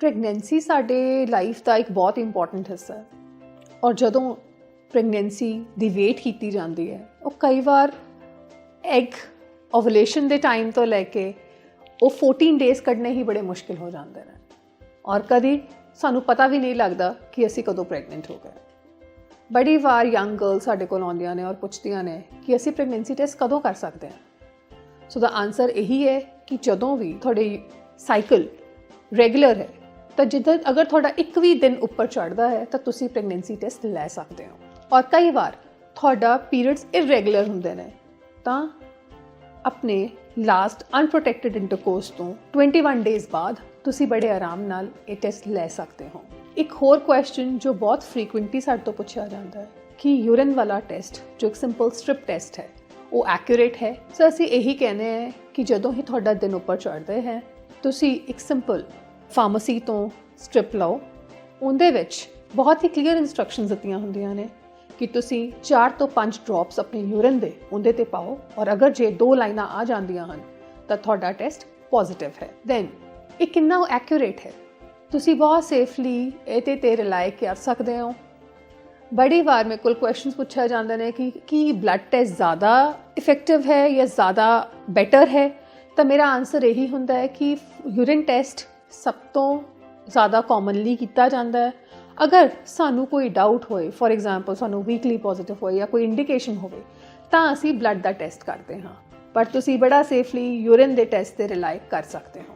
Pregnancy ਸਾਡੇ life ਦਾ ਇੱਕ ਬਹੁਤ ਇੰਪੋਰਟੈਂਟ ਹਿੱਸਾ ਹੈ। ਔਰ ਜਦੋਂ ਪ੍ਰੈਗਨੈਂਸੀ ਦੀ ਵੇਟ ਕੀਤੀ ਜਾਂਦੀ ਹੈ, ਉਹ ਕਈ ਵਾਰ ਐਗ ਓਵੂਲੇਸ਼ਨ ਦੇ ਟਾਈਮ ਤੋਂ ਲੈ ਕੇ ਉਹ 14 ਡੇਜ਼ ਕੱਢਣੇ ਹੀ ਬੜੇ ਮੁਸ਼ਕਿਲ ਹੋ ਜਾਂਦੇ ਨੇ। ਔਰ ਕਦੀ ਸਾਨੂੰ ਪਤਾ ਵੀ ਨਹੀਂ ਲੱਗਦਾ ਕਿ ਅਸੀਂ ਕਦੋਂ ਪ੍ਰੈਗਨੈਂਟ ਹੋ ਗਏ। ਬੜੀ ਵਾਰ ਯੰਗ ਗਰਲ ਸਾਡੇ ਕੋਲ ਆਉਂਦੀਆਂ ਨੇ ਔਰ ਪੁੱਛਦੀਆਂ ਨੇ ਕਿ ਅਸੀਂ ਪ੍ਰੈਗਨੈਂਸੀ ਟੈਸਟ ਕਦੋਂ ਕਰ ਸਕਦੇ ਹਾਂ। ਸੋ ਦਾ ਆਨਸਰ ਇਹੀ ਹੈ ਕਿ ਜਦੋਂ ਵੀ ਤੁਹਾਡੇ ਸਾਈਕਲ ਰੈਗੂਲਰ ਹੈ ਤਾਂ ਜਿੱਦਾਂ ਅਗਰ ਤੁਹਾਡਾ ਇੱਕ ਵੀ ਦਿਨ ਉੱਪਰ ਚੜਦਾ ਹੈ, ਤਾਂ ਤੁਸੀਂ ਪ੍ਰੈਗਨੈਂਸੀ ਟੈਸਟ ਲੈ ਸਕਦੇ ਹੋ। ਔਰ ਕਈ ਵਾਰ ਤੁਹਾਡਾ ਪੀਰੀਅਡਸ ਇਰੈਗੂਲਰ ਹੁੰਦੇ ਨੇ, ਤਾਂ ਆਪਣੇ ਲਾਸਟ ਅਨਪ੍ਰੋਟੈਕਟਡ ਇੰਟਰਕੋਰਸ ਤੋਂ 21 ਡੇਜ਼ ਬਾਅਦ ਤੁਸੀਂ ਬੜੇ ਆਰਾਮ ਨਾਲ ਇਹ ਟੈਸਟ ਲੈ ਸਕਦੇ ਹੋ। ਇੱਕ ਹੋਰ ਕੁਐਸਚਨ ਜੋ ਬਹੁਤ ਫ੍ਰੀਕੁਐਂਟਲੀ ਸਾਡੇ ਤੋਂ ਪੁੱਛਿਆ ਜਾਂਦਾ ਹੈ ਕਿ ਯੂਰਿਨ ਵਾਲਾ ਟੈਸਟ ਜੋ ਇੱਕ ਸਿੰਪਲ ਸਟ੍ਰਿਪ ਟੈਸਟ ਹੈ, ਉਹ ਐਕਿਊਰੇਟ ਹੈ? ਸੋ ਅਸੀਂ ਇਹੀ ਕਹਿੰਦੇ ਹਾਂ ਕਿ ਜਦੋਂ ਹੀ ਤੁਹਾਡਾ ਦਿਨ ਉੱਪਰ ਚੜ੍ਹਦੇ ਹੈ, ਤੁਸੀਂ ਇੱਕ ਸਿੰਪਲ ਫਾਰਮੇਸੀ ਤੋਂ ਸਟ੍ਰਿਪ ਲਓ, ਉਹਦੇ ਵਿੱਚ ਬਹੁਤ ਹੀ ਕਲੀਅਰ ਇਨਸਟਰਕਸ਼ਨਸ ਦਿੱਤੀਆਂ ਹੁੰਦੀਆਂ ਨੇ ਕਿ ਤੁਸੀਂ 4 ਤੋਂ 5 ਡ੍ਰੌਪਸ ਆਪਣੇ ਯੂਰਿਨ ਦੇ ਉਹਦੇ ਤੇ ਪਾਓ ਔਰ ਅਗਰ ਜੇ ਦੋ ਲਾਈਨਾਂ ਆ ਜਾਂਦੀਆਂ ਹਨ, ਤਾਂ ਤੁਹਾਡਾ ਟੈਸਟ ਪੋਜ਼ਿਟਿਵ ਹੈ। ਦੈਨ ਇਹ ਕਿੰਨਾ ਐਕਿਊਰੇਟ ਹੈ? ਤੁਸੀਂ ਬਹੁਤ ਸੇਫਲੀ ਇਹਦੇ ਤੇ ਰਿਲਾਈ ਕਰ ਸਕਦੇ ਹੋ। ਬੜੀ ਵਾਰ ਮੇਰੇ ਕੋਲ ਕੁਐਸਚਨਸ ਪੁੱਛਿਆ ਜਾਂਦੇ ਨੇ ਕਿ ਕੀ ਬਲੱਡ ਟੈਸਟ ਜ਼ਿਆਦਾ ਇਫੈਕਟਿਵ ਹੈ ਜਾਂ ਜ਼ਿਆਦਾ ਬੈਟਰ ਹੈ? ਤਾਂ ਮੇਰਾ ਆਨਸਰ ਇਹੀ ਹੁੰਦਾ ਹੈ ਕਿ ਯੂਰਿਨ ਟੈਸਟ ਸਭ ਤੋਂ ਜ਼ਿਆਦਾ ਕਾਮਨਲੀ ਕੀਤਾ ਜਾਂਦਾ ਹੈ। ਅਗਰ ਸਾਨੂੰ ਕੋਈ ਡਾਊਟ ਹੋਏ ਫੋਰ ਐਗਜ਼ਾਮਪਲ ਸਾਨੂੰ ਵੀਕਲੀ ਪੋਜ਼ਿਟਿਵ ਹੋਏ ਜਾਂ ਕੋਈ ਇੰਡੀਕੇਸ਼ਨ ਹੋਵੇ, ਤਾਂ ਅਸੀਂ ਬਲੱਡ ਦਾ ਟੈਸਟ ਕਰਦੇ ਹਾਂ। ਪਰ ਤੁਸੀਂ ਬੜਾ ਸੇਫਲੀ ਯੂਰਿਨ ਦੇ ਟੈਸਟ ਤੇ ਰਿਲਾਈ ਕਰ ਸਕਦੇ ਹੋ।